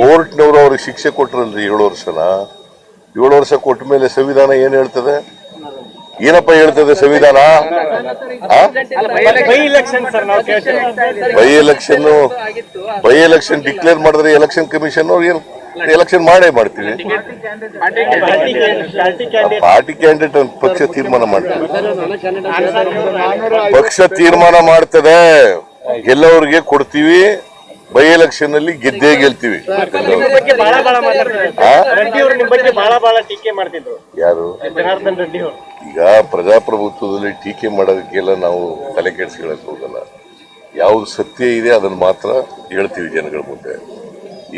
ಕೋರ್ಟ್ನವರು ಅವ್ರಿಗೆ ಶಿಕ್ಷೆ ಕೊಟ್ರಲ್ರಿ ಏಳು ವರ್ಷನ ಏಳು ವರ್ಷ ಕೊಟ್ಟ ಮೇಲೆ ಸಂವಿಧಾನ ಏನ್ ಹೇಳ್ತದೆ ಏನಪ್ಪ ಹೇಳ್ತದೆ ಸಂವಿಧಾನ ಬೈ ಇಲೆಕ್ಷನ್ ಸರ್ ನಾವು ಕೇಳ್ತೇವೆ by election by election declare ಮಾಡಿದ್ರೆ ಎಲೆಕ್ಷನ್ ಕಮಿಷನ್ ಅವ್ರು ಏನ್ ಎಲೆಕ್ಷನ್ ಮಾಡೇ ಮಾಡ್ತೀವಿ. ಪಾರ್ಟಿ ಕ್ಯಾಂಡಿಡೇಟ್ ಪಕ್ಷ ತೀರ್ಮಾನ ಮಾಡ್ತದೆ. ಪಕ್ಷ ತೀರ್ಮಾನ ಮಾಡ್ತದೆ. ಗೆಲ್ಲವ್ರಿಗೆ ಕೊಡ್ತೀವಿ. ಬೈ ಎಲೆಕ್ಷನ್ ಅಲ್ಲಿ ಗೆದ್ದೇ ಗೆಲ್ತೀವಿ. ಯಾರು? ಜನಾರ್ದನ್ ರೆಡ್ಡಿ ಅವರು. ಈಗ ಪ್ರಜಾಪ್ರಭುತ್ವದಲ್ಲಿ ಟೀಕೆ ಮಾಡೋದಕ್ಕೆಲ್ಲ ನಾವು ತಲೆ ಕೆಡಿಸ್ಕೊಳ್ಳಕ್ ಹೋಗಲ್ಲ. ಯಾವ್ದು ಸತ್ಯ ಇದೆ ಅದನ್ನ ಮಾತ್ರ ಹೇಳ್ತೀವಿ ಜನಗಳ ಮುಂದೆ.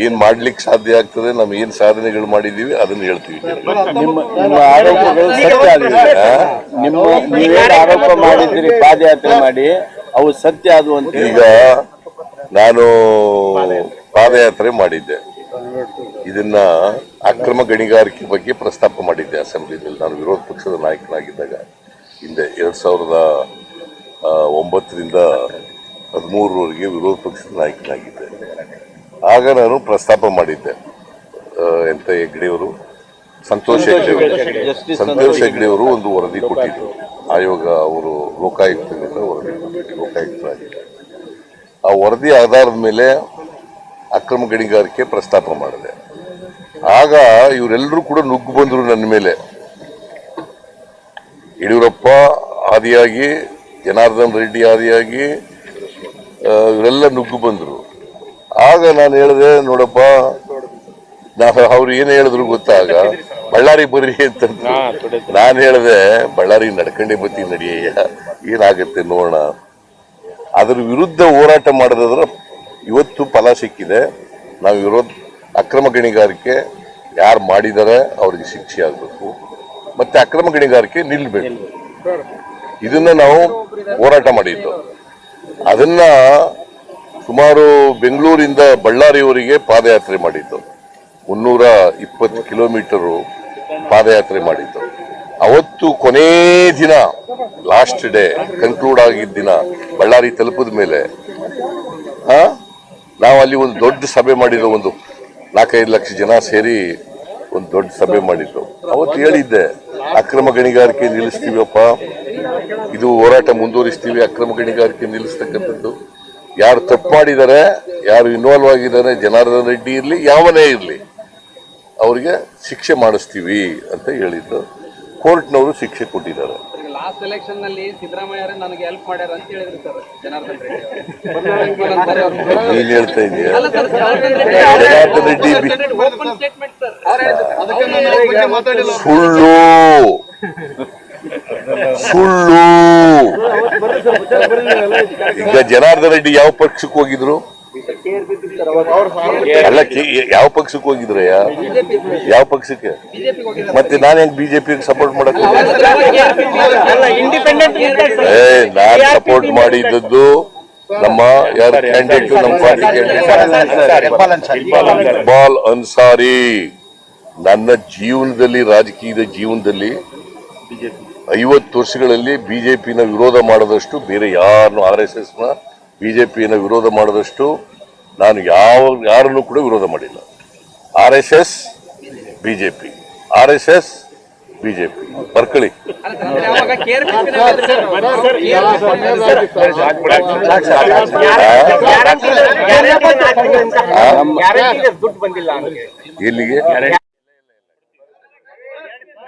ಏನ್ ಮಾಡ್ಲಿಕ್ಕೆ ಸಾಧ್ಯ ಆಗ್ತದೆ ನಾವು ಏನ್ ಸಾಧನೆಗಳು ಮಾಡಿದೀವಿ ಅದನ್ನ ಹೇಳ್ತೀವಿ. ನಿಮ್ಮ ನಿಮ್ಮ ಆರೋಪಗಳು ಸತ್ಯ ಆಗಿದೆ. ನಿಮ್ಮ ನೀವೇನು ಆರೋಪ ಮಾಡಿದ್ದೀರಿ ಪಾದಯಾತ್ರೆ ಮಾಡಿ ಅವು ಸತ್ಯ ಅದು ಅಂತ ಈಗ ನಾನು ಪಾದಯಾತ್ರೆ ಮಾಡಿದ್ದೆ. ಇದನ್ನ ಅಕ್ರಮ ಗಣಿಗಾರಿಕೆ ಬಗ್ಗೆ ಪ್ರಸ್ತಾಪ ಮಾಡಿದ್ದೆ ಅಸೆಂಬ್ಲಿನಲ್ಲಿ. ನಾನು ವಿರೋಧ ಪಕ್ಷದ ನಾಯಕನಾಗಿದ್ದಾಗ ಹಿಂದೆ ಎರಡ್ ಸಾವಿರದ ಒಂಬತ್ತರಿಂದ ಹದಿಮೂರರವರೆಗೆ ವಿರೋಧ ಪಕ್ಷದ ನಾಯಕನಾಗಿದ್ದೆ. ಆಗ ನಾನು ಪ್ರಸ್ತಾಪ ಮಾಡಿದ್ದೆ ಎಂತ ಹೆಗ್ಡೆಯವರು ಸಂತೋಷ್ ಹೆಗ್ಡೆ ಸಂತೋಷ್ ಹೆಗ್ಡೆ ಅವರು ಒಂದು ವರದಿ ಕೊಟ್ಟಿದ್ರು. ಆಯೋಗ ಅವರು ಲೋಕಾಯುಕ್ತದಿಂದ ವರದಿ ಕೊಟ್ಟಿದ್ರು ಲೋಕಾಯುಕ್ತರಾಗಿದ್ದಾರೆ. ಆ ವರದಿ ಆಧಾರದ ಮೇಲೆ ಅಕ್ರಮ ಗಣಿಗಾರಿಕೆ ಪ್ರಸ್ತಾಪ ಮಾಡಿದೆ. ಆಗ ಇವರೆಲ್ಲರೂ ಕೂಡ ನುಗ್ಗು ಬಂದರು ನನ್ನ ಮೇಲೆ. ಯಡಿಯೂರಪ್ಪ ಆದಿಯಾಗಿ ಜನಾರ್ದನ್ ರೆಡ್ಡಿ ಆದಿಯಾಗಿ ಇವರೆಲ್ಲ ನುಗ್ಗು ಬಂದರು. ಆಗ ನಾನು ಹೇಳಿದೆ ನೋಡಪ್ಪ ನಾನು ಅವ್ರು ಏನು ಹೇಳಿದ್ರು ಗೊತ್ತಾಗ? ಬಳ್ಳಾರಿ ಬರ್ರಿ ಅಂತ ನಾನು ಹೇಳಿದೆ ಬಳ್ಳಾರಿ ನಡ್ಕೊಂಡೇ ಬತ್ತಿ ನಡಿಯ ಏನಾಗುತ್ತೆ ನೋಡೋಣ. ಅದ್ರ ವಿರುದ್ಧ ಹೋರಾಟ ಮಾಡೋದಾದ್ರೆ ಇವತ್ತು ಫಲ ಸಿಕ್ಕಿದೆ. ನಾವು ವಿರೋಧ ಅಕ್ರಮ ಗಣಿಗಾರಿಕೆ ಯಾರು ಮಾಡಿದ್ದಾರೆ ಅವ್ರಿಗೆ ಶಿಕ್ಷೆ ಆಗಬೇಕು. ಮತ್ತೆ ಅಕ್ರಮ ಗಣಿಗಾರಿಕೆ ನಿಲ್ಬೇಕು. ಇದನ್ನ ನಾವು ಹೋರಾಟ ಮಾಡಿದ್ದು. ಅದನ್ನ ಸುಮಾರು ಬೆಂಗಳೂರಿಂದ ಬಳ್ಳಾರಿಯವರಿಗೆ ಪಾದಯಾತ್ರೆ ಮಾಡಿದ್ದು. ಮುನ್ನೂರ ಇಪ್ಪತ್ತು ಕಿಲೋಮೀಟರು ಪಾದಯಾತ್ರೆ ಮಾಡಿದ್ದು. ಅವತ್ತು ಕೊನೇ ದಿನ, ಲಾಸ್ಟ್ ಡೇ ಕನ್ಕ್ಲೂಡ್ ಆಗಿದ್ದ ದಿನ ಬಳ್ಳಾರಿ ತಲುಪಿದ ಮೇಲೆ ನಾವು ಅಲ್ಲಿ ಒಂದು ದೊಡ್ಡ ಸಭೆ ಮಾಡಿದ್ದು, ಒಂದು ನಾಲ್ಕೈದು ಲಕ್ಷ ಜನ ಸೇರಿ ಒಂದು ದೊಡ್ಡ ಸಭೆ ಮಾಡಿದ್ದು. ಅವತ್ತು ಹೇಳಿದ್ದೆ, ಅಕ್ರಮ ಗಣಿಗಾರಿಕೆ ನಿಲ್ಲಿಸ್ತೀವಪ್ಪ. ಇದು ಹೋರಾಟ ಮುಂದುವರಿಸ್ತೀವಿ, ಅಕ್ರಮ ಗಣಿಗಾರಿಕೆ ನಿಲ್ಲಿಸ್ತಕ್ಕಂಥದ್ದು. ಯಾರು ತಪ್ಪು ಮಾಡಿದ್ದಾರೆ ಯಾರು ಇನ್ವಾಲ್ವ್ ಆಗಿದ್ದಾರೆ ಜನಾರ್ದನ್ ರೆಡ್ಡಿ ಇರಲಿ ಯಾವನೇ ಇರಲಿ ಅವರಿಗೆ ಶಿಕ್ಷೆ ಮಾಡಿಸ್ತೀವಿ ಅಂತ ಹೇಳಿದ್ದು ಕೋರ್ಟ್ನವರು ಶಿಕ್ಷೆ ಕೊಟ್ಟಿದ್ದಾರೆ. ಲಾಸ್ಟ್ ಎಲೆಕ್ಷನ್ನಲ್ಲಿ ಸಿದ್ದರಾಮಯ್ಯ ನನಗೆ ಹೆಲ್ಪ್ ಮಾಡ್ಯಾರ ಅಂತ ಹೇಳಿದ್ರು ಸರ್ ಜನಾರ್ದನ್ ರೆಡ್ಡಿ. ನೀನ್ ಹೇಳ್ತಾ ಇದೀಯ? ಜನಾರ್ದನ್ ಸುಳ್ಳು. ಸುಳ್ಳು. ಈಗ ಜನಾರ್ದನ್ ರೆಡ್ಡಿ ಯಾವ ಪಕ್ಷಕ್ಕೆ ಹೋಗಿದ್ರು? ಅಲ್ಲ ಯಾವ ಪಕ್ಷಕ್ಕೆ ಹೋಗಿದ್ರಯ್ಯ? ಯಾವ ಪಕ್ಷಕ್ಕೆ? ಮತ್ತೆ ನಾನು ಹೆಂಗ್ ಬಿಜೆಪಿ ಸಪೋರ್ಟ್ ಮಾಡಕ್ ಏ ನಾನ್ ಸಪೋರ್ಟ್ ಮಾಡಿದ್ದದ್ದು ನಮ್ಮ ಯಾರು ಕ್ಯಾಂಡಿಡೇಟ್ ನಮ್ಮ ಪಾರ್ಟಿ ಇಕ್ಬಾಲ್ ಅನ್ಸಾರಿ. ನನ್ನ ಜೀವನದಲ್ಲಿ ರಾಜಕೀಯದ ಜೀವನದಲ್ಲಿ ಐವತ್ತು ವರ್ಷಗಳಲ್ಲಿ ಬಿಜೆಪಿನ ವಿರೋಧ ಮಾಡದಷ್ಟು ಬೇರೆ ಯಾರನ್ನು ಆರ್ ಎಸ್ ಎಸ್ನ ಬಿಜೆಪಿನ ವಿರೋಧ ಮಾಡದಷ್ಟು ನಾನು ಯಾವ ಯಾರನ್ನು ಕೂಡ ವಿರೋಧ ಮಾಡಿಲ್ಲ. R S S BJP. R S S BJP ಬರ್ಕಳಿ ಅಲ್ಲ ಸರ್, ಅಂದ್ರೆ ಅವಾಗ KRPP ನಲ್ಲಿ ಇದ್ರು ಸರ್. ದುಡ್ಡು ಬಂದಿಲ್ಲ ಅವ್ರಿಗೆ. ಎಲ್ಲಿಗೆ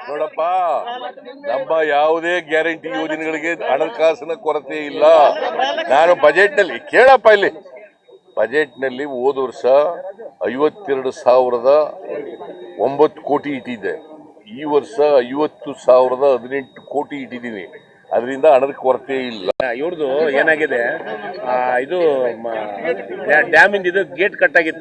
ನೋಡಪ್ಪ, ನಮ್ಮ ಯಾವುದೇ ಗ್ಯಾರಂಟಿ ಯೋಜನೆಗಳಿಗೆ ಹಣಕಾಸಿನ ಕೊರತೆ ಇಲ್ಲ. ನಾನು ಬಜೆಟ್ನಲ್ಲಿ ಕೇಳಪ್ಪ ಇಲ್ಲಿ. ಬಜೆಟ್ನಲ್ಲಿ ಹೋದ ವರ್ಷ ಐವತ್ತೆರಡು ಸಾವಿರದ ಒಂಬತ್ತು ಕೋಟಿ ಇಟ್ಟಿದ್ದೆ. ಈ ವರ್ಷ ಐವತ್ತು ಸಾವಿರದ ಹದಿನೆಂಟು ಕೋಟಿ ಇಟ್ಟಿದ್ದೀನಿ. ಅದರಿಂದ ಹಣದ ಕೊರತೆ ಇಲ್ಲ. ಇವ್ರದ್ದು ಏನಾಗಿದೆ? ಇದು ಡ್ಯಾಮಿಂದ ಇದು ಗೇಟ್ ಕಟ್ ಆಗಿತ್ತು.